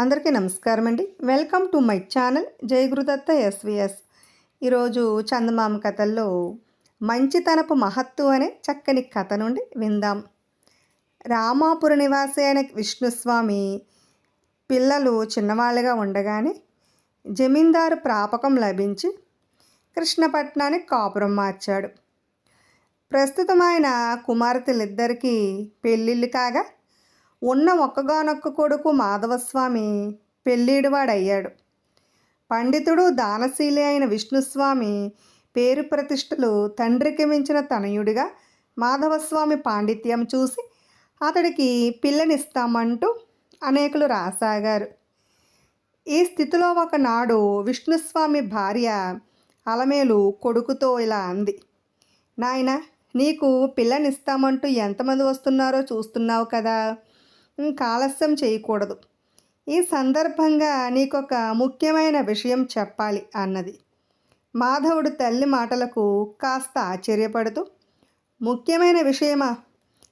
అందరికీ నమస్కారం అండి welcome to my channel Jayagurudatta SVS. ఈరోజు చందమామ కథల్లో మంచితనపు మహత్తు అనే చక్కని కథ నుండి విందాం. రామాపుర నివాసి అయిన విష్ణుస్వామి పిల్లలు చిన్నవాళ్ళుగా ఉండగానే జమీందారు ప్రాపకం లభించి కృష్ణపట్నానికి కాపురం మార్చాడు. ప్రస్తుతం ఆయన కుమార్తెలిద్దరికీ పెళ్ళిళ్ళు కాగా ఉన్న ఒక్కగానొక్క కొడుకు మాధవస్వామి పెళ్ళీడువాడయ్యాడు. పండితుడు దానశీలి అయిన విష్ణుస్వామి పేరు ప్రతిష్టలు తండ్రికి మించిన తనయుడిగా మాధవస్వామి పాండిత్యం చూసి అతడికి పిల్లనిస్తామంటూ అనేకులు రాసాగారు. ఈ స్థితిలో ఒకనాడు విష్ణుస్వామి భార్య అలమేలు కొడుకుతో ఇలా అంది. నాయన నీకు పిల్లనిస్తామంటూ ఎంతమంది వస్తున్నారో చూస్తున్నావు కదా. కాలస్యం చేయకూడదు. ఈ సందర్భంగా నీకొక ముఖ్యమైన విషయం చెప్పాలి అన్నది. మాధవుడు తల్లి మాటలకు కాస్త ఆశ్చర్యపడుతూ ముఖ్యమైన విషయమా?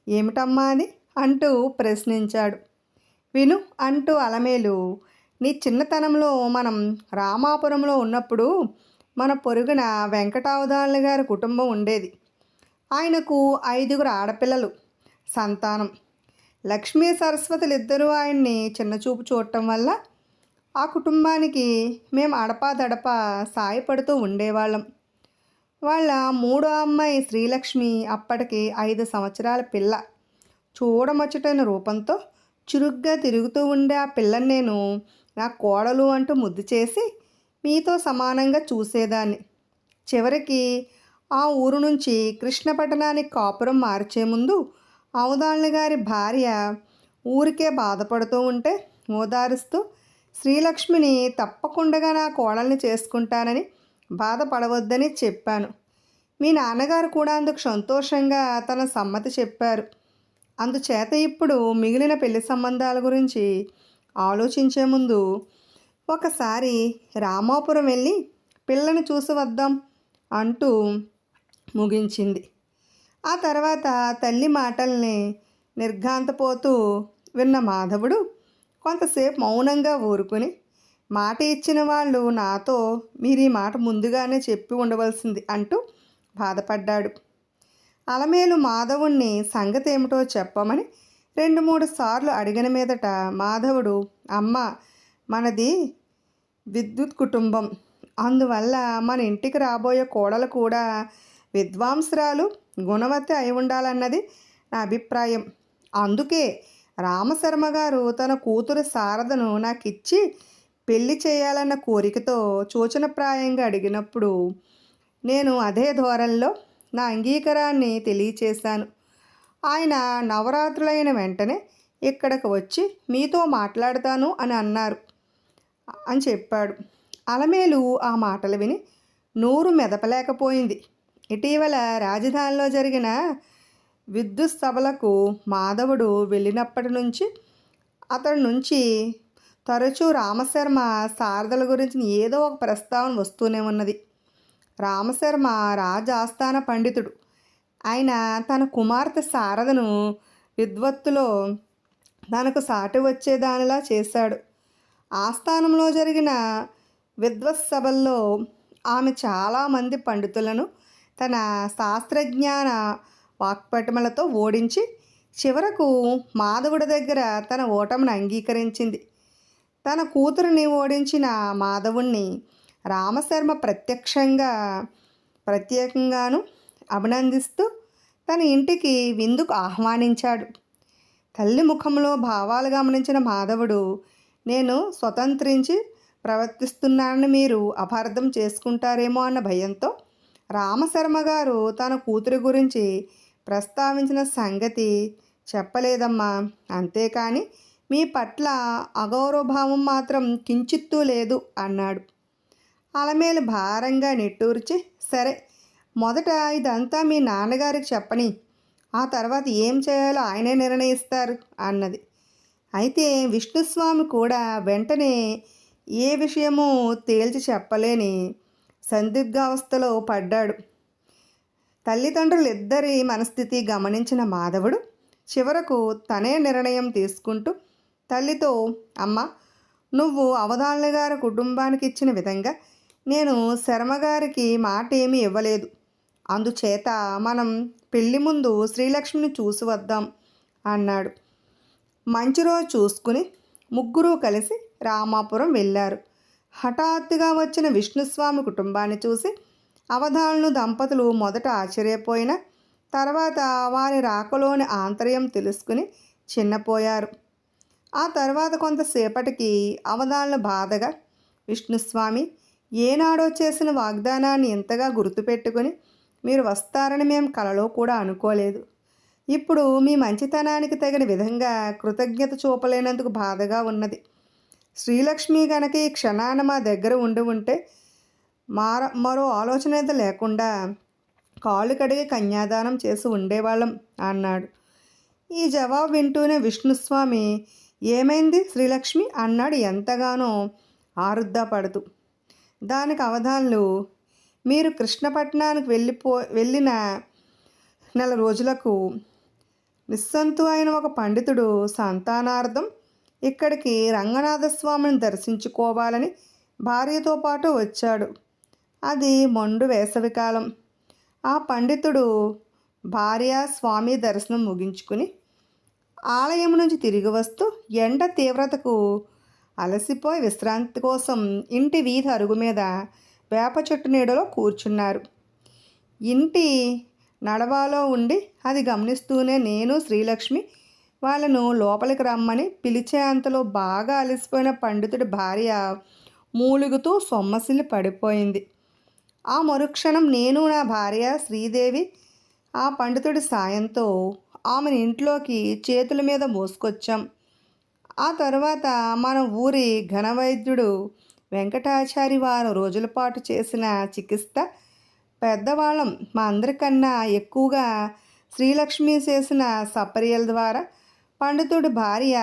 ఏమిటమ్మా అని అంటూ ప్రశ్నించాడు. విను అంటూ అలమేలు నీ చిన్నతనంలో మనం రామాపురంలో ఉన్నప్పుడు మన పొరుగున వెంకటావధానుల గారి కుటుంబం ఉండేది. ఆయనకు ఐదుగురు ఆడపిల్లలు సంతానం. లక్ష్మీ సరస్వతులు ఇద్దరూ ఆయన్ని చిన్నచూపు చూడటం వల్ల ఆ కుటుంబానికి మేము అడపాదడప సాయపడుతూ ఉండేవాళ్ళం. వాళ్ళ మూడో అమ్మాయి శ్రీలక్ష్మి అప్పటికి ఐదు సంవత్సరాల పిల్ల. చూడమచ్చటైన రూపంతో చురుగ్గా తిరుగుతూ ఉండే ఆ పిల్లని నేను నా కోడలు అంటూ ముద్దు చేసి మీతో సమానంగా చూసేదాన్ని. చివరికి ఆ ఊరు నుంచి కృష్ణపట్టణానికి కాపురం మార్చే ముందు అవదాళ్ళ గారి భార్య ఊరికే బాధపడుతూ ఉంటే ఓదారుస్తూ శ్రీలక్ష్మిని తప్పకుండా నా కోడల్ని చేసుకుంటానని బాధపడవద్దని చెప్పాను. మీ నాన్నగారు కూడా అందుకు సంతోషంగా తన సమ్మతి చెప్పారు. అందుచేత ఇప్పుడు మిగిలిన పెళ్ళి సంబంధాల గురించి ఆలోచించే ముందు ఒకసారి రామాపురం వెళ్ళి పిల్లని చూసి వద్దాం అంటూ ముగించింది. ఆ తర్వాత తల్లి మాటల్ని నిర్ఘాంతపోతూ విన్న మాధవుడు కొంతసేపు మౌనంగా ఊరుకుని మాట ఇచ్చిన వాళ్ళు నాతో మీరు ఈ మాట ముందుగానే చెప్పి ఉండవలసింది అంటూ బాధపడ్డాడు. అలమేలు మాధవుణ్ణి సంగతి ఏమిటో చెప్పమని రెండు మూడు సార్లు అడిగిన మీదట మాధవుడు అమ్మ మనది విద్యుత్ కుటుంబం. అందువల్ల మన ఇంటికి రాబోయే కోడలు కూడా విద్వాంసురాలు గుణవతి అయి ఉండాలన్నది నా అభిప్రాయం. అందుకే రామశర్మ గారు తన కూతురు శారదను నాకు ఇచ్చి పెళ్ళి చేయాలన్న కోరికతో సూచనప్రాయంగా అడిగినప్పుడు నేను అదే ధోరణిలో నా అంగీకారాన్ని తెలియచేశాను. ఆయన నవరాత్రులైన వెంటనే ఇక్కడికి వచ్చి మీతో మాట్లాడతాను అని అన్నారు అని చెప్పాడు. అలమేలు ఆ మాటలు విని నోరు మెదపలేకపోయింది. ఇటీవల రాజధానిలో జరిగిన విద్యుత్ సభలకు మాధవుడు వెళ్ళినప్పటి నుంచి అతడి నుంచి తరచూ రామశర్మ శారదల గురించి ఏదో ఒక ప్రస్తావన వస్తూనే ఉన్నది. రామశర్మ రాజాస్థాన పండితుడు. ఆయన తన కుమార్తె శారదను విద్వత్తులో తనకు సాటి వచ్చేదానిలా చేశాడు. ఆస్థానంలో జరిగిన విద్వత్ సభల్లో ఆమె చాలామంది పండితులను తన శాస్త్రజ్ఞాన వాక్పటిమలతో ఓడించి చివరకు మాధవుడి దగ్గర తన ఓటమిని అంగీకరించింది. తన కూతురిని ఓడించిన మాధవుణ్ణి రామశర్మ ప్రత్యక్షంగా ప్రత్యేకంగాను అభినందిస్తూ తన ఇంటికి విందుకు ఆహ్వానించాడు. తల్లి ముఖంలో భావాలు గమనించిన మాధవుడు నేను స్వతంత్రించి ప్రవర్తిస్తున్నానని మీరు అపార్థం చేసుకుంటారేమో అన్న భయంతో రామశర్మ గారు తన కూతురి గురించి ప్రస్తావించిన సంగతి చెప్పలేదమ్మా. అంతేకాని మీ పట్ల అగౌరవభావం మాత్రం కించిత్తూ లేదు అన్నాడు. అలమేలు భారంగా నిట్టూర్చి సరే మొదట ఇదంతా మీ నాన్నగారికి చెప్పని ఆ తర్వాత ఏం చేయాలో ఆయనే నిర్ణయిస్తారు అన్నది. అయితే విష్ణుస్వామి కూడా వెంటనే ఏ విషయమూ తేల్చి చెప్పలేని సందిగ్ధావస్థలో పడ్డాడు. తల్లిదండ్రులు ఇద్దరి మనస్థితి గమనించిన మాధవుడు చివరకు తనే నిర్ణయం తీసుకుంటూ తల్లితో అమ్మ నువ్వు అవధానుల గారి కుటుంబానికి ఇచ్చిన విధంగా నేను శర్మగారికి మాట ఏమీ ఇవ్వలేదు. అందుచేత మనం పెళ్ళి ముందు శ్రీలక్ష్మిని చూసి వద్దాం అన్నాడు. మంచి రోజు చూసుకుని ముగ్గురు కలిసి రామాపురం వెళ్ళారు. హఠాత్తుగా వచ్చిన విష్ణుస్వామి కుటుంబాన్ని చూసి అవధానులు దంపతులు మొదట ఆశ్చర్యపోయిన తర్వాత వారి రాకలోని ఆంతర్యం తెలుసుకుని చిన్నపోయారు. ఆ తర్వాత కొంతసేపటికి అవధానులు బాధగా విష్ణుస్వామి ఏనాడో చేసిన వాగ్దానాన్ని ఇంతగా గుర్తుపెట్టుకుని మీరు వస్తారని మేము కలలో కూడా అనుకోలేదు. ఇప్పుడు మీ మంచితనానికి తగిన విధంగా కృతజ్ఞత చూపలేనందుకు బాధగా ఉన్నది. శ్రీలక్ష్మి గనక ఈ క్షణాన మా దగ్గర ఉండి ఉంటే మార మరో ఆలోచన అయితే లేకుండా కాళ్ళు కడిగి కన్యాదానం చేసి ఉండేవాళ్ళం అన్నాడు. ఈ జవాబు వింటూనే విష్ణుస్వామి ఏమైంది శ్రీలక్ష్మి? అన్నాడు ఎంతగానో ఆరుద్దా పడుతూ దానికి అవధానులు మీరు కృష్ణపట్నానికి వెళ్ళిపో వెళ్ళిన నెల రోజులకు నిస్సంతు అయిన ఒక పండితుడు సంతానార్థం ఇక్కడికి రంగనాథస్వామిని దర్శించుకోవాలని భార్యతో పాటు వచ్చాడు. అది మొండు వేసవికాలం ఆ పండితుడు భార్య స్వామి దర్శనం ముగించుకుని ఆలయం నుంచి తిరిగి వస్తూ ఎండ తీవ్రతకు అలసిపోయి విశ్రాంతి కోసం ఇంటి వీధి అరుగు మీద వేప చెట్టు నీడలో కూర్చున్నారు. ఇంటి నడవాలో ఉండి అది గమనిస్తూనే నేను శ్రీలక్ష్మి వాళ్ళను లోపలికి రమ్మని పిలిచే అంతలో బాగా అలసిపోయిన పండితుడి భార్య మూలుగుతూ సొమ్మసిల్లి పడిపోయింది. ఆ మరుక్షణం నేను నా భార్య శ్రీదేవి ఆ పండితుడి సాయంతో ఆమెను ఇంట్లోకి చేతుల మీద మోసుకొచ్చాం. ఆ తర్వాత మన ఊరి ఘనవైద్యుడు వెంకటాచారి వారు రోజుల పాటు చేసిన చికిత్స పెద్దవాళ్ళం మా అందరికన్నా ఎక్కువగా శ్రీలక్ష్మి చేసిన సపర్యల ద్వారా పండితుడి భార్య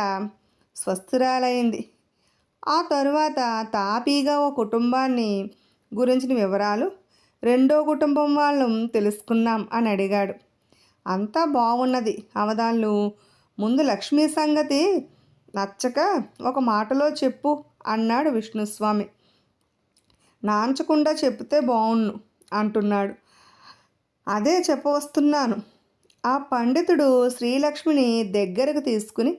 స్వస్థురాలైంది. ఆ తరువాత తాపీగా ఓ కుటుంబాన్ని గురించిన వివరాలు రెండో కుటుంబం వాళ్ళు తెలుసుకున్నాం అని అడిగాడు. అంతా బాగున్నది అవధాన్లు ముందు లక్ష్మీ సంగతి నచ్చక ఒక మాటలో చెప్పు అన్నాడు విష్ణుస్వామి. నాంచకుండా చెప్తే బాగున్ను అంటున్నాడు. అదే చెప్పవస్తున్నాను. ఆ పండితుడు శ్రీలక్ష్మిని దగ్గరకు తీసుకుని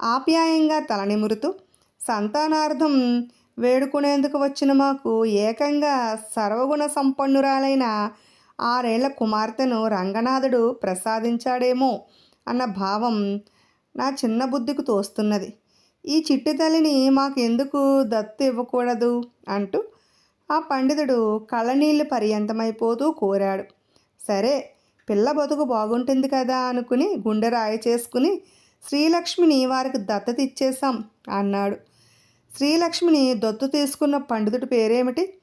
ఆప్యాయంగా తలనిమురుతూ సంతానార్థం వేడుకునేందుకు వచ్చిన మాకు ఏకంగా సర్వగుణ సంపన్నురాలైన ఆరేళ్ళ కుమార్తెను రంగనాథుడు ప్రసాదించాడేమో అన్న భావం నా చిన్న బుద్ధికి తోస్తున్నది. ఈ చిట్టి తల్లిని మాకెందుకు దత్తు ఇవ్వకూడదు? అంటూ ఆ పండితుడు కళ్ళనీళ్ళు పర్యంతమైపోతూ కోరాడు. సరే పిల్ల బతుకు బాగుంటుంది కదా అనుకుని గుండె రాయి చేసుకుని శ్రీలక్ష్మిని వారికి దత్తత ఇచ్చేశాం అన్నాడు. శ్రీలక్ష్మిని దత్తు తీసుకున్న పండితుడి పేరేమిటి?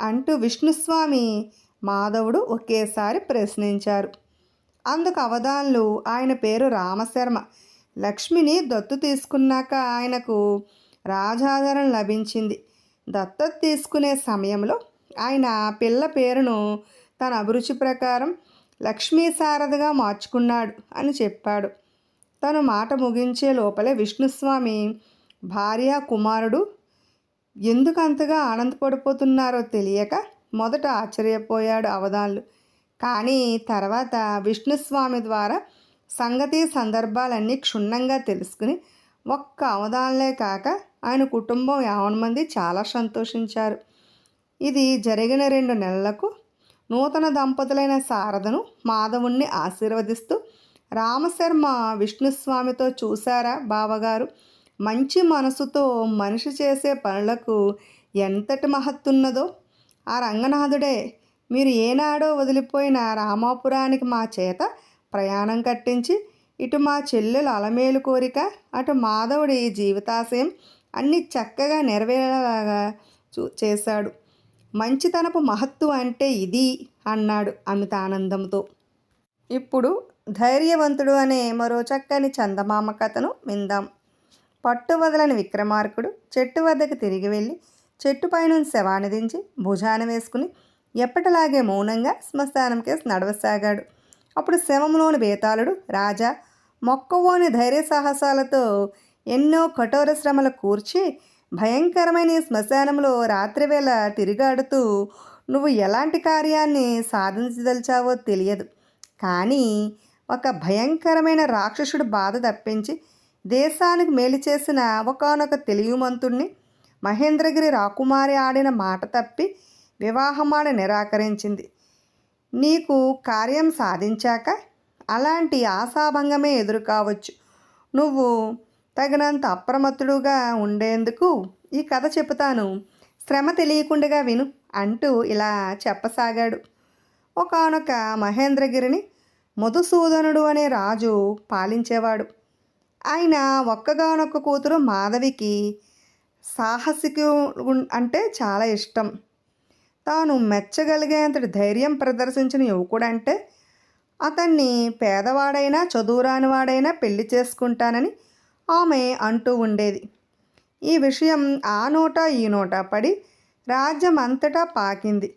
అంటూ విష్ణుస్వామి మాధవుడు ఒకేసారి ప్రశ్నించారు. అందుకు అవధాన్లు ఆయన పేరు రామశర్మ. లక్ష్మిని దత్తు తీసుకున్నాక ఆయనకు రాజాదరణ లభించింది. దత్తత తీసుకునే సమయంలో ఆయన పిల్ల పేరును తన అభిరుచి ప్రకారం లక్ష్మీ శారదగా మార్చుకున్నాడు అని చెప్పాడు. తను మాట ముగించే లోపలే విష్ణుస్వామి భార్య కుమారుడు ఎందుకు అంతగా ఆనందపడిపోతున్నారో తెలియక మొదట ఆశ్చర్యపోయాడు అవధాన్లు. కానీ తర్వాత విష్ణుస్వామి ద్వారా సంగతి సందర్భాలన్నీ క్షుణ్ణంగా తెలుసుకుని ఒక్క అవధానలే కాక ఆయన కుటుంబం యావన్ మంది చాలా సంతోషించారు. ఇది జరిగిన రెండు నెలలకు నూతన దంపతులైన శారదను మాధవుణ్ణి ఆశీర్వదిస్తూ రామశర్మ విష్ణుస్వామితో చూశారా బావగారు? మంచి మనసుతో మనిషి చేసే పనులకు ఎంతటి మహత్తున్నదో. ఆ రంగనాథుడే మీరు ఏనాడో వదిలిపోయిన రామాపురానికి మా చేత ప్రయాణం కట్టించి ఇటు మా చెల్లెలు అలమేలు కోరిక అటు మాధవుడి జీవితాశయం అన్ని చక్కగా నెరవేరేలాగా చూ చేశాడు. మంచితనపు మహత్తు అంటే ఇది అన్నాడు అమిత ఆనందంతో. ఇప్పుడు ధైర్యవంతుడు అనే మరో చక్కని చందమామ కథను విందాం. పట్టు వదలని విక్రమార్కుడు చెట్టు వద్దకు తిరిగి వెళ్ళి చెట్టుపై నుంచి శవాన్ని దించి భుజాన వేసుకుని ఎప్పటిలాగే మౌనంగా శ్మశానం కేసు నడవసాగాడు. అప్పుడు శవంలోని బేతాళుడు రాజా మొక్కవోని ధైర్య సాహసాలతో ఎన్నో కఠోర శ్రమలు కూర్చి భయంకరమైన శ్మశానంలో రాత్రివేళ తిరిగాడుతూ నువ్వు ఎలాంటి కార్యాన్ని సాధించదలిచావో తెలియదు. కానీ ఒక భయంకరమైన రాక్షసుడు బాధ తప్పించి దేశానికి మేలు చేసిన ఒకనొక తెలివిమంతుణ్ణి మహేంద్రగిరి రాకుమారి ఆడిన మాట తప్పి వివాహమాడ నిరాకరించింది. నీకు కార్యం సాధించాక అలాంటి ఆశాభంగమే ఎదురు కావచ్చు నువ్వు తగినంత అప్రమత్తుడుగా ఉండేందుకు ఈ కథ చెబుతాను. శ్రమ తెలియకుండా విను అంటూ ఇలా చెప్పసాగాడు. ఒకనొక మహేంద్రగిరిని మధుసూదనుడు అనే రాజు పాలించేవాడు. ఆయన ఒక్కగానొక్క కూతురు మాధవికి సాహసికు అంటే చాలా ఇష్టం. తాను మెచ్చగలిగేంతటి ధైర్యం ప్రదర్శించిన యువకుడంటే అతన్ని పేదవాడైనా చదువురానివాడైనా పెళ్ళి చేసుకుంటానని ఆమె అంటూ ఉండేది. ఈ విషయం ఆ నోట ఈ నోట పడి రాజ్యం అంతటా పాకింది.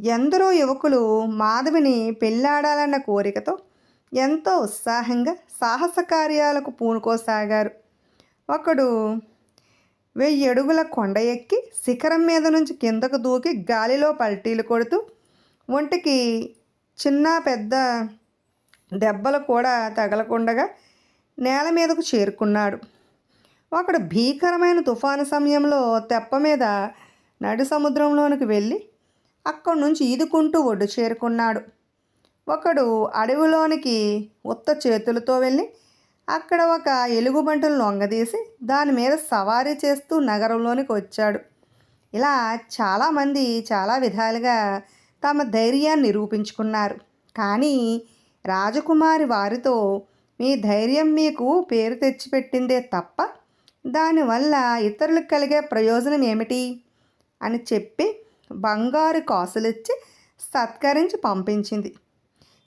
ఎందరో యువకులు మాధవిని పెళ్ళాడాలన్న కోరికతో ఎంతో ఉత్సాహంగా సాహస కార్యాలకు పూనుకోసాగారు. ఒకడు వెయ్యి అడుగుల కొండ ఎక్కి శిఖరం మీద నుంచి కిందకు దూకి గాలిలో పల్టీలు కొడుతూ ఒంటికి చిన్న పెద్ద దెబ్బలు కూడా తగలకుండగా నేల మీదకు చేరుకున్నాడు. ఒకడు భీకరమైన తుఫాను సమయంలో తెప్ప మీద నడి సముద్రంలోనికి వెళ్ళి అక్కడి నుంచి ఈదుకుంటూ ఒడ్డు చేరుకున్నాడు. ఒకడు అడవిలోనికి ఉత్త చేతులతో వెళ్ళి అక్కడ ఒక ఎలుగుబంటను లొంగదీసి దాని మీద సవారీ చేస్తూ నగరంలోనికి వచ్చాడు. ఇలా చాలామంది చాలా విధాలుగా తమ ధైర్యాన్ని నిరూపించుకున్నారు. కానీ రాజకుమారి వారితో మీ ధైర్యం మీకు పేరు తెచ్చిపెట్టిందే తప్ప దానివల్ల ఇతరులకు కలిగే ప్రయోజనం ఏమిటి? అని చెప్పి బంగారు కాసులిచ్చి సత్కరించి పంపించింది.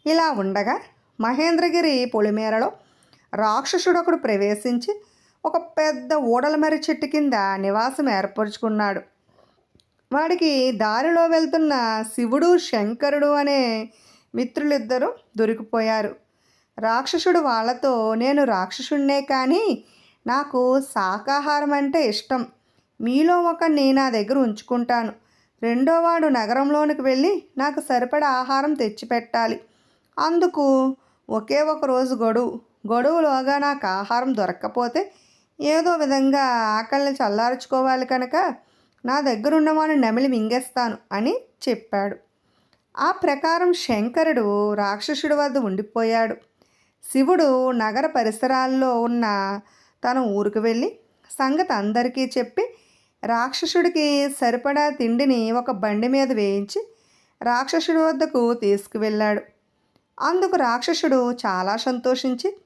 ఇలా ఉండగా మహేంద్రగిరి పొలిమేరలో రాక్షసుడొకడు ప్రవేశించి ఒక పెద్ద ఊడలమర్రి చెట్టు కింద నివాసం ఏర్పరుచుకున్నాడు. వాడికి దారిలో వెళ్తున్న శివుడు శంకరుడు అనే మిత్రులిద్దరూ దొరికిపోయారు. రాక్షసుడు వాళ్ళతో నేను రాక్షసుడినే కానీ నాకు శాకాహారం అంటే ఇష్టం. మీలో ఒకరిని నా దగ్గర ఉంచుకుంటాను. రెండోవాడు నగరంలోనికి వెళ్ళి నాకు సరిపడా ఆహారం తెచ్చిపెట్టాలి. అందుకు ఒకే ఒక రోజు గడువు గడువులోగా నాకు ఆహారం దొరక్కపోతే ఏదో విధంగా ఆకలిని చల్లార్చుకోవాలి కనుక నా దగ్గరున్నవాడిని నమిలి మింగేస్తాను అని చెప్పాడు. ఆ ప్రకారం శంకరుడు రాక్షసుడి వద్ద ఉండిపోయాడు. శివుడు నగర పరిసరాల్లో ఉన్న తన ఊరికి వెళ్ళి సంగతి అందరికీ చెప్పి రాక్షసుడికి సరిపడా తిండిని ఒక బండి మీద వేయించి రాక్షసుడి వద్దకు తీసుకువెళ్ళాడు. అందుకు రాక్షసుడు చాలా సంతోషించి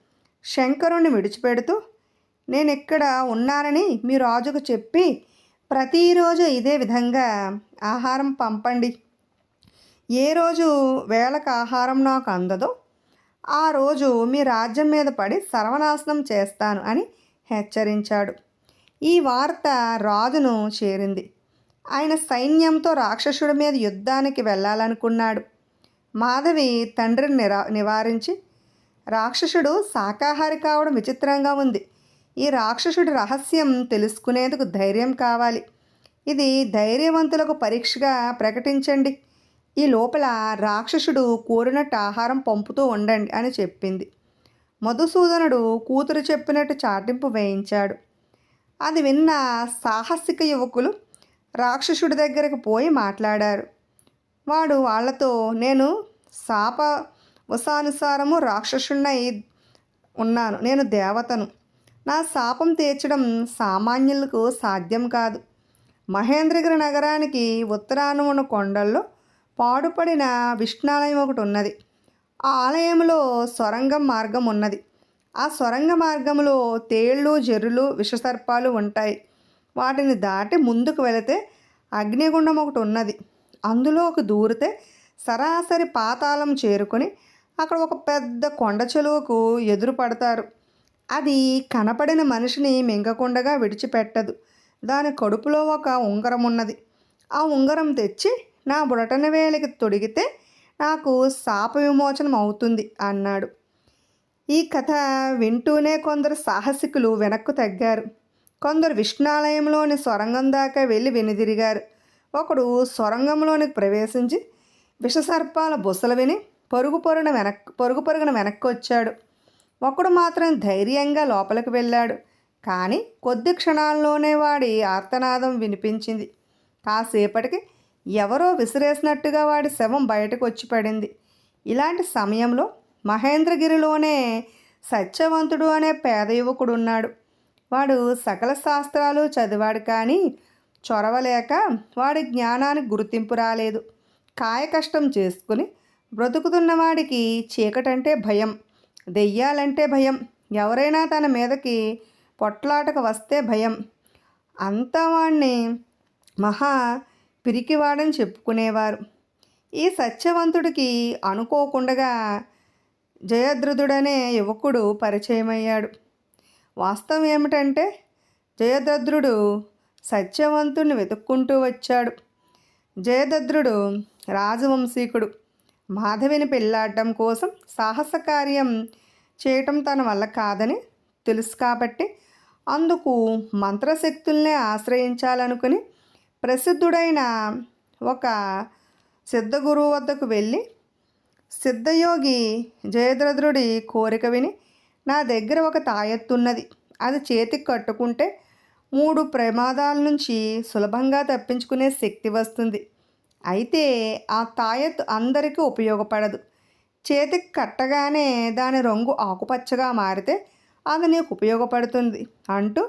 శంకరుణ్ణి విడిచిపెడుతూ నేను ఇక్కడ ఉన్నానని మీ రాజుకు చెప్పి ప్రతిరోజు ఇదే విధంగా ఆహారం పంపండి. ఏ రోజు వేళకు ఆహారం నాకు అందదో ఆ రోజు మీ రాజ్యం మీద పడి సర్వనాశనం చేస్తాను అని హెచ్చరించాడు. ఈ వార్త రాజును చేరింది. ఆయన సైన్యంతో రాక్షసుడి మీద యుద్ధానికి వెళ్ళాలనుకున్నాడు. మాధవి తండ్రిని నిరా నివారించి రాక్షసుడు శాకాహారి కావడం విచిత్రంగా ఉంది. ఈ రాక్షసుడి రహస్యం తెలుసుకునేందుకు ధైర్యం కావాలి. ఇది ధైర్యవంతులకు పరీక్షగా ప్రకటించండి. ఈ లోపల రాక్షసుడు కోరినట్టు ఆహారం పంపుతూ ఉండండి అని చెప్పింది. మధుసూదనుడు కూతురు చెప్పినట్టు చాటింపు వేయించాడు. అది విన్న సాహసిక యువకులు రాక్షసుడి దగ్గరకు పోయి మాట్లాడారు. వాడు వాళ్ళతో నేను శాప వశానుసారము రాక్షసున్నై ఉన్నాను. నేను దేవతను. నా శాపం తీర్చడం సామాన్యులకు సాధ్యం కాదు. మహేంద్రగిరి నగరానికి ఉత్తరాన ఉన్న కొండల్లో పాడుపడిన విష్ణాలయం ఒకటి ఉన్నది. ఆ ఆలయంలో సొరంగం మార్గం ఉన్నది. ఆ సొరంగ మార్గంలో తేళ్ళు జర్రులు విషసర్పాలు ఉంటాయి. వాటిని దాటి ముందుకు వెళితే అగ్నిగుండం ఒకటి ఉన్నది. అందులోకి దూరితే సరాసరి పాతాళం చేరుకొని అక్కడ ఒక పెద్ద కొండ చెలువకు ఎదురు పడతారు. అది కనపడిన మనిషిని మింగకుండగా విడిచిపెట్టదు. దాని కడుపులో ఒక ఉంగరం ఉన్నది. ఆ ఉంగరం తెచ్చి నా బుడటన వేలికి తొడిగితే నాకు శాప విమోచనం అవుతుంది అన్నాడు. ఈ కథ వింటూనే కొందరు సాహసికులు వెనక్కు తగ్గారు. కొందరు విష్ణాలయంలోని సొరంగం దాకా వెళ్ళి వెనుదిరిగారు. ఒకడు సొరంగంలోనికి ప్రవేశించి విషసర్పాల బుసలు విని పరుగు పొరున వెనక్ పరుగు పరుగున వెనక్కి వచ్చాడు ఒకడు మాత్రం ధైర్యంగా లోపలికి వెళ్ళాడు. కానీ కొద్ది క్షణాల్లోనే వాడి ఆర్తనాదం వినిపించింది. కాసేపటికి ఎవరో విసిరేసినట్టుగా వాడి శవం బయటకు వచ్చి పడింది. ఇలాంటి సమయంలో మహేంద్రగిరిలోనే సత్యవంతుడు అనే పేద యువకుడు ఉన్నాడు వాడు సకల శాస్త్రాలు చదివాడు కానీ చొరవలేక వాడి జ్ఞానానికి గుర్తింపు రాలేదు. కాయ కష్టం చేసుకుని బ్రతుకుతున్న వాడికి చీకటంటే భయం దెయ్యాలంటే భయం ఎవరైనా తన మీదకి పొట్లాటకు వస్తే భయం. అంతా వాణ్ణి మహా పిరికివాడని చెప్పుకునేవారు. ఈ సత్యవంతుడికి అనుకోకుండా జయద్రథుడనే యువకుడు పరిచయమయ్యాడు. వాస్తవం ఏమిటంటే జయదద్రుడు సత్యవంతుణ్ణి వెతుక్కుంటూ వచ్చాడు. జయదద్రుడు రాజవంశీకుడు. మాధవిని పెళ్ళాడటం కోసం సాహస కార్యం చేయటం తన వల్ల కాదని తెలుసు కాబట్టి అందుకు మంత్రశక్తుల్నే ఆశ్రయించాలనుకుని ప్రసిద్ధుడైన ఒక సిద్ధగురువు వద్దకు వెళ్ళి సిద్ధయోగి జయద్రథుడి కోరిక విని నా దగ్గర ఒక తాయెత్తున్నది. అది చేతికి కట్టుకుంటే మూడు ప్రమాదాల నుంచి సులభంగా తప్పించుకునే శక్తి వస్తుంది. అయితే ఆ తాయెత్తు అందరికీ ఉపయోగపడదు. చేతికి కట్టగానే దాని రంగు ఆకుపచ్చగా మారితే అది నీకు ఉపయోగపడుతుంది అంటూ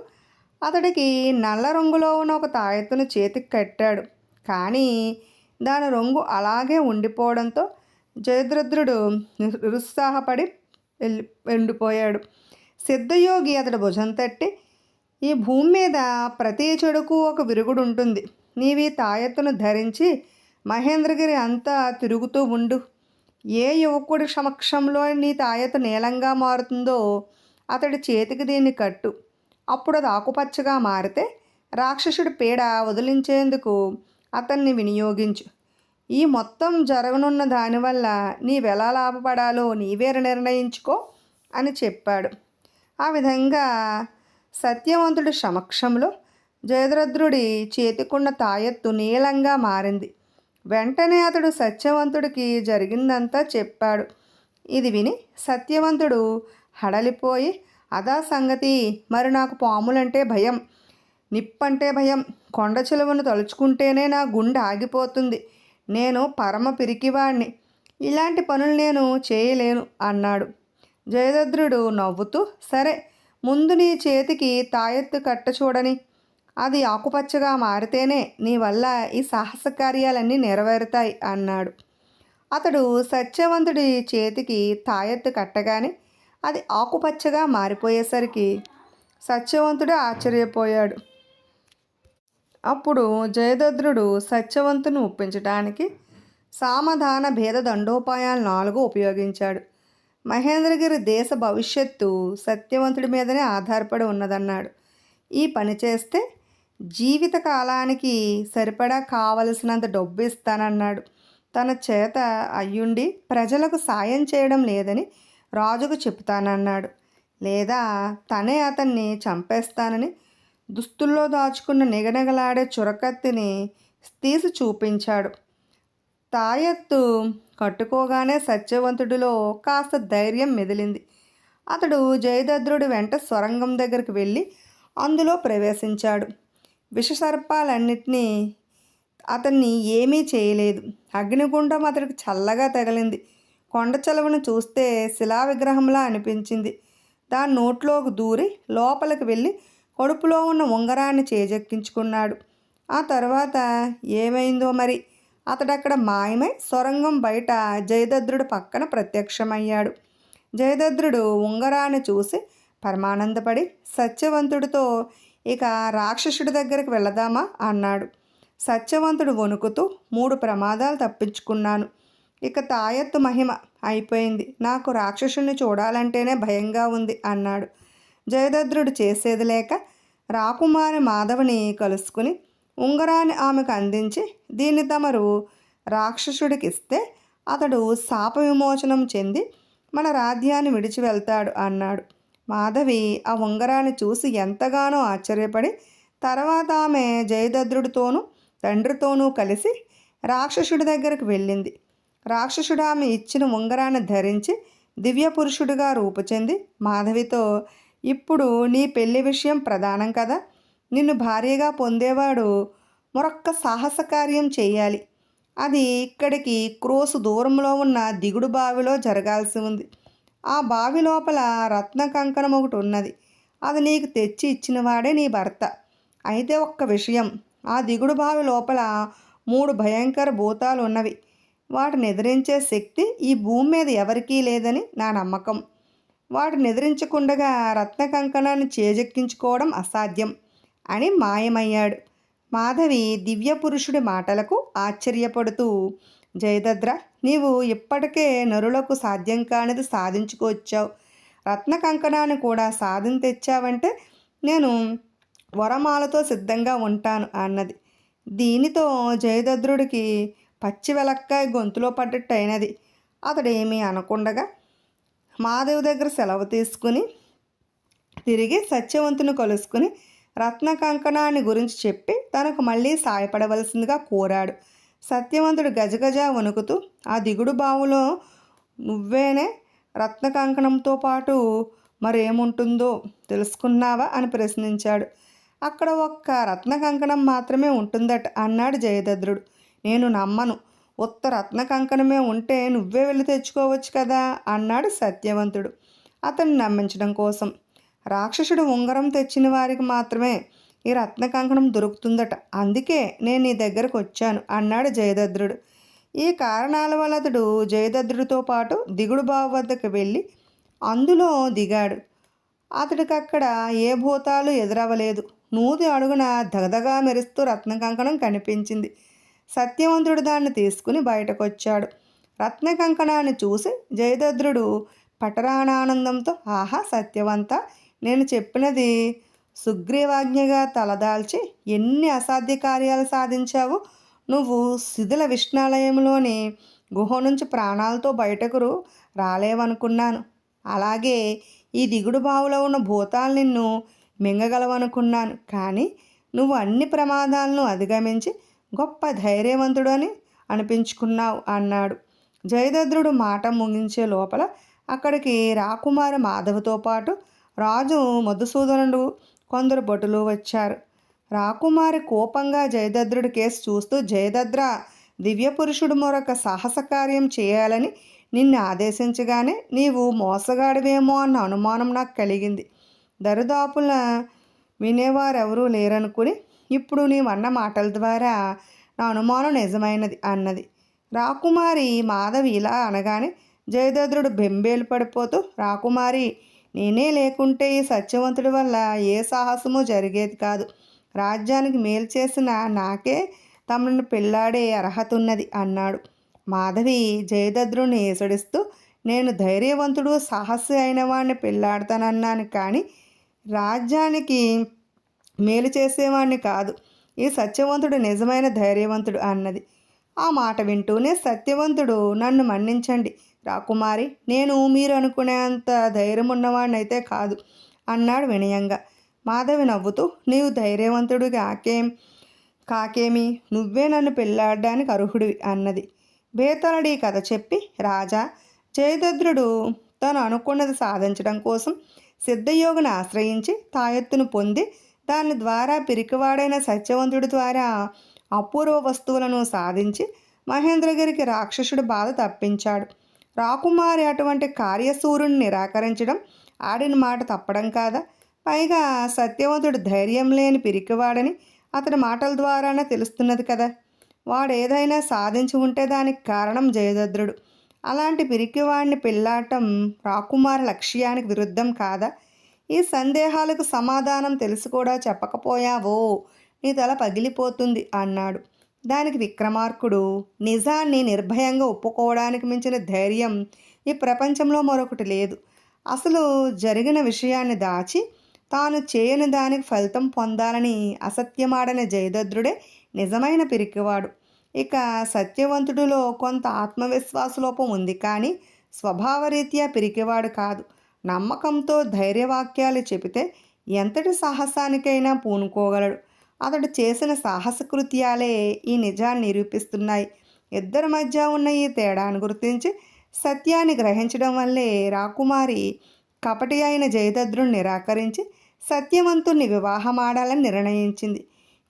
అతడికి నల్ల రంగులో ఉన్న ఒక తాయెత్తును చేతికి కట్టాడు. కానీ దాని రంగు అలాగే ఉండిపోవడంతో జయద్రద్రుడు నిరుత్సాహపడి వెళ్ళి ఎండిపోయాడు సిద్ధయోగి అతడు భుజం తట్టి ఈ భూమి మీద ప్రతి చెడుకు ఒక విరుగుడు ఉంటుంది. నీవి తాయెత్తును ధరించి మహేంద్రగిరి అంతా తిరుగుతూ ఉండు. ఏ యువకుడి సమక్షంలో నీ తాయెత్తు నీలంగా మారుతుందో అతడి చేతికి దీన్ని కట్టు. అప్పుడు అది ఆకుపచ్చగా మారితే రాక్షసుడి పీడ వదిలించేందుకు అతన్ని వినియోగించు. ఈ మొత్తం జరగనున్న దానివల్ల నీవెలా లాభపడాలో నీవే నిర్ణయించుకో అని చెప్పాడు. ఆ విధంగా సత్యవంతుడి సమక్షంలో జయద్రద్రుడి చేతికున్న తాయెత్తు నీలంగా మారింది. వెంటనే అతడు సత్యవంతుడికి జరిగిందంతా చెప్పాడు. ఇది విని సత్యవంతుడు హడలిపోయి అదా సంగతి. మరి నాకు పాములంటే భయం. నిప్పంటే భయం. కొండ చిలువను తలుచుకుంటేనే నా గుండె ఆగిపోతుంది. నేను పరమ పిరికివాణ్ణి. ఇలాంటి పనులు నేను చేయలేను అన్నాడు. జయదద్రుడు నవ్వుతూ సరే ముందు నీ చేతికి తాయెత్తు కట్ట చూడని. అది ఆకుపచ్చగా మారితేనే నీ వల్ల ఈ సాహస కార్యాలన్నీ నెరవేరుతాయి అన్నాడు. అతడు సత్యవంతుడి చేతికి తాయెత్తు కట్టగానే అది ఆకుపచ్చగా మారిపోయేసరికి సత్యవంతుడు ఆశ్చర్యపోయాడు. అప్పుడు జయదద్రుడు సత్యవంతుని ఒప్పించటానికి సామధాన భేద దండోపాయాలు నాలుగు ఉపయోగించాడు. మహేంద్రగిరి దేశ భవిష్యత్తు సత్యవంతుడి మీదనే ఆధారపడి ఉన్నదన్నాడు. ఈ పని చేస్తే జీవిత కాలానికి సరిపడా కావలసినంత డబ్బు ఇస్తానన్నాడు. తన చేత అయ్యుండి ప్రజలకు సాయం చేయడం లేదని రాజుకు చెప్తానన్నాడు లేదా తనే అతన్ని చంపేస్తానని దుస్తుల్లో దాచుకున్న నిగనగలాడే చురకత్తిని తీసి చూపించాడు. తాయెత్తు కట్టుకోగానే సత్యవంతుడిలో కాస్త ధైర్యం మెదిలింది. అతడు జయదద్రుడి వెంట సొరంగం దగ్గరికి వెళ్ళి అందులో ప్రవేశించాడు. విషసర్పాలన్నిటినీ అతన్ని ఏమీ చేయలేదు. అగ్నిగుండం అతడికి చల్లగా తగిలింది. కొండ చలవను చూస్తే శిలా విగ్రహంలా అనిపించింది. దాని నోట్లోకి దూరి లోపలికి వెళ్ళి కడుపులో ఉన్న ఉంగరాన్ని చేజెక్కించుకున్నాడు. ఆ తర్వాత ఏమైందో మరి? అతడక్కడ మాయమై సొరంగం బయట జయదద్రుడు పక్కన ప్రత్యక్షమయ్యాడు. జయదద్రుడు ఉంగరాన్ని చూసి పరమానందపడి సత్యవంతుడితో ఇక రాక్షసుడి దగ్గరికి వెళదామా? అన్నాడు. సత్యవంతుడు వణుకుతూ మూడు ప్రమాదాలు తప్పించుకున్నాను. ఇక తాయెత్తు మహిమ అయిపోయింది. నాకు రాక్షసుని చూడాలంటేనే భయంగా ఉంది అన్నాడు. జయదద్రుడు చేసేది లేక రాకుమారి మాధవిని కలుసుకుని ఉంగరాన్ని ఆమెకు అందించి దీన్ని తమరు రాక్షసుడికి ఇస్తే అతడు శాప విమోచనం చెంది మన రాజ్యాన్ని విడిచి వెళ్తాడు అన్నాడు. మాధవి ఆ ఉంగరాన్ని చూసి ఎంతగానో ఆశ్చర్యపడి తర్వాత ఆమె జయదద్రుడితోనూ తండ్రితోనూ కలిసి రాక్షసుడి దగ్గరకు వెళ్ళింది. రాక్షసుడు ఆమె ఇచ్చిన ఉంగరాన్ని ధరించి దివ్య పురుషుడిగా రూపుచెంది మాధవితో ఇప్పుడు నీ పెళ్ళి విషయం ప్రధానం కదా. నిన్ను భార్యగా పొందేవాడు మరొక్క సాహస కార్యం చేయాలి. అది ఇక్కడికి క్రోసు దూరంలో ఉన్న దిగుడు బావిలో జరగాల్సి ఉంది. ఆ బావి లోపల రత్న కంకణం ఒకటి ఉన్నది. అది నీకు తెచ్చి ఇచ్చినవాడే నీ భర్త. అయితే ఒక్క విషయం. ఆ దిగుడు బావి లోపల మూడు భయంకర భూతాలు ఉన్నవి. వాటిని ఎదిరించే శక్తి ఈ భూమి మీద ఎవరికీ లేదని నా నమ్మకం. వాటిని ఎదిరించకుండగా రత్న కంకణాన్ని చేజెక్కించుకోవడం అసాధ్యం అని మాయమయ్యాడు. మాధవి దివ్య పురుషుడి మాటలకు ఆశ్చర్యపడుతూ జయదద్ర నీవు ఇప్పటికే నరులకు సాధ్యం కానిది సాధించుకొచ్చావు రత్న కంకణాన్ని కూడా సాధన తెచ్చావంటే నేను వరమాలతో సిద్ధంగా ఉంటాను అన్నది. దీనితో జయదద్రుడికి పచ్చి వెలక్కాయ గొంతులో పడ్డట్టు అయినది అతడేమీ అనకుండగా మాదేవ్ దగ్గర సెలవు తీసుకుని తిరిగి సత్యవంతుని కలుసుకుని రత్న కంకణాన్ని గురించి చెప్పి తనకు మళ్ళీ సాయపడవలసిందిగా కోరాడు. సత్యవంతుడు గజగజ వణుకుతూ ఆ దిగుడు బావులో నువ్వేనే రత్న కంకణంతో పాటు మరేముంటుందో తెలుసుకున్నావా? అని ప్రశ్నించాడు. అక్కడ ఒక్క రత్న కంకణం మాత్రమే ఉంటుందట అన్నాడు జయదద్రుడు. నేను నమ్మను. ఉత్త రత్న కంకణమే ఉంటే నువ్వే వెళ్ళి తెచ్చుకోవచ్చు కదా అన్నాడు సత్యవంతుడు. అతన్ని నమ్మించడం కోసం. రాక్షసుడు ఉంగరం తెచ్చిన వారికి మాత్రమే ఈ రత్న కంకణం దొరుకుతుందట. అందుకే నేను నీ దగ్గరకు వచ్చాను అన్నాడు జయదద్రుడు. ఈ కారణాల వల్ల అతడు జయదద్రుడితో పాటు దిగుడు బావి వద్దకు వెళ్ళి అందులో దిగాడు. అతడికి అక్కడ ఏ భూతాలు ఎదురవ్వలేదు. నూతి అడుగున దగదగా మెరుస్తూ రత్న కంకణం కనిపించింది. సత్యవంతుడు దాన్ని తీసుకుని బయటకు వచ్చాడు రత్న కంకణాన్ని చూసి జయదద్రుడు పటరానానందంతో ఆహా సత్యవంత నేను చెప్పినది సుగ్రీవాజ్ఞగా తలదాల్చి ఎన్ని అసాధ్య కార్యాలు సాధించావు? నువ్వు శిథిల విష్ణాలయంలోని గుహ నుంచి ప్రాణాలతో బయటకు రాలేవనుకున్నాను. అలాగే ఈ దిగుడు బావులో ఉన్న భూతాలు నిన్ను మింగగలవనుకున్నాను. కానీ నువ్వు అన్ని ప్రమాదాలను అధిగమించి గొప్ప ధైర్యవంతుడు అని అనిపించుకున్నావు అన్నాడు. జయదద్రుడు మాట ముగించే లోపల అక్కడికి రాకుమారి మాధవతో పాటు రాజు మధుసూదనుడు కొందరు భటులు వచ్చారు. రాకుమారి కోపంగా జయదద్రుడి కేసు చూస్తూ జయదద్ర దివ్యపురుషుడు మరొక సాహస కార్యం చేయాలని నిన్ను ఆదేశించగానే నీవు మోసగాడివేమో అన్న అనుమానం నాకు కలిగింది. దరిదాపుల వినేవారెవరూ లేరనుకుని ఇప్పుడు నీవన్న మాటల ద్వారా నా అనుమానం నిజమైనది అన్నది. రాకుమారి మాధవి ఇలా అనగానే జయదద్రుడు బెంబేలు పడిపోతూ రాకుమారి నేనే లేకుంటే ఈ సత్యవంతుడి వల్ల ఏ సాహసమూ జరిగేది కాదు. రాజ్యానికి మేలు చేసిన నాకే తమను పెళ్ళాడే అర్హత ఉన్నది అన్నాడు. మాధవి జయదద్రుని ఏసడిస్తూ నేను ధైర్యవంతుడు సాహసి అయిన వాడిని పెళ్ళాడతానన్నాను కానీ రాజ్యానికి మేలు చేసేవాణ్ణి కాదు. ఈ సత్యవంతుడు నిజమైన ధైర్యవంతుడు అన్నది. ఆ మాట వింటూనే సత్యవంతుడు నన్ను మన్నించండి. రాకుమారి నేను మీరు అనుకునేంత ధైర్యం ఉన్నవాడినైతే కాదు అన్నాడు వినయంగా. మాధవి నవ్వుతూ నీవు ధైర్యవంతుడు కాకేం కాకేమి? నువ్వే నన్ను పెళ్ళాడడానికి అర్హుడివి అన్నది. బేతనుడి కథ చెప్పి రాజా జయదద్రుడు తను అనుకున్నది సాధించడం కోసం సిద్ధయోగిని ఆశ్రయించి తాయెత్తును పొంది దాని ద్వారా పిరికివాడైన సత్యవంతుడి ద్వారా అపూర్వ వస్తువులను సాధించి మహేంద్రగిరికి రాక్షసుడి బాధ తప్పించాడు. రాకుమారి అటువంటి కార్యసూరుని నిరాకరించడం ఆడిన మాట తప్పడం కాదా? పైగా సత్యవంతుడు ధైర్యం లేని పిరికివాడని అతని మాటల ద్వారానే తెలుస్తున్నది కదా. వాడు ఏదైనా సాధించి ఉంటే దానికి కారణం జయదద్రుడు. అలాంటి పిరికివాడిని పిల్లాటం రాకుమారి లక్ష్యానికి విరుద్ధం కాదా? ఈ సందేహాలకు సమాధానం తెలుసు కూడా చెప్పకపోయావో? నీ తల పగిలిపోతుంది అన్నాడు. దానికి విక్రమార్కుడు నిజాన్ని నిర్భయంగా ఒప్పుకోవడానికి మించిన ధైర్యం ఈ ప్రపంచంలో మరొకటి లేదు. అసలు జరిగిన విషయాన్ని దాచి తాను చేయని దానికి ఫలితం పొందాలని అసత్యమాడని జయదద్రుడే నిజమైన పిరికివాడు. ఇక సత్యవంతుడిలో కొంత ఆత్మవిశ్వాస లోపం ఉంది కానీ స్వభావరీత్యా పిరికివాడు కాదు. నమ్మకంతో ధైర్యవాక్యాలు చెబితే ఎంతటి సాహసానికైనా పూనుకోగలడు. అతడు చేసిన సాహసకృత్యాలే ఈ నిజాన్ని నిరూపిస్తున్నాయి. ఇద్దరి మధ్య ఉన్న ఈ తేడాను గుర్తించి సత్యాన్ని గ్రహించడం వల్లే రాకుమారి కపటి అయిన జయదద్రుని నిరాకరించి సత్యవంతుణ్ణి వివాహమాడాలని నిర్ణయించింది.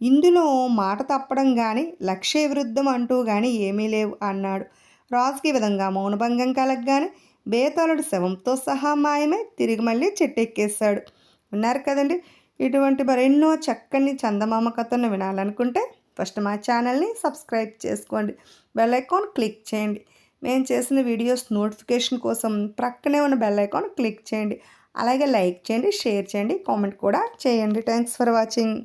ఇందులో మాట తప్పడం కానీ లక్ష్య విరుద్ధం అంటూ కానీ ఏమీ లేవు అన్నాడు. రాజుకి విధంగా మౌనభంగం కలగగానే బేతాళుడు శవంతో సహా మాయమై తిరిగి మళ్ళీ చెట్టెక్కేశాడు. ఉన్నారు కదండి? ఇటువంటి మరెన్నో చక్కని చందమామ కథను వినాలనుకుంటే ఫస్ట్ మా ఛానల్ని సబ్స్క్రైబ్ చేసుకోండి. బెల్ ఐకాన్ క్లిక్ చేయండి. మేము చేసిన వీడియోస్ నోటిఫికేషన్ కోసం ప్రక్కనే ఉన్న బెల్ ఐకాన్ క్లిక్ చేయండి. అలాగే లైక్ చేయండి షేర్ చేయండి కామెంట్ కూడా చేయండి. Thanks for watching.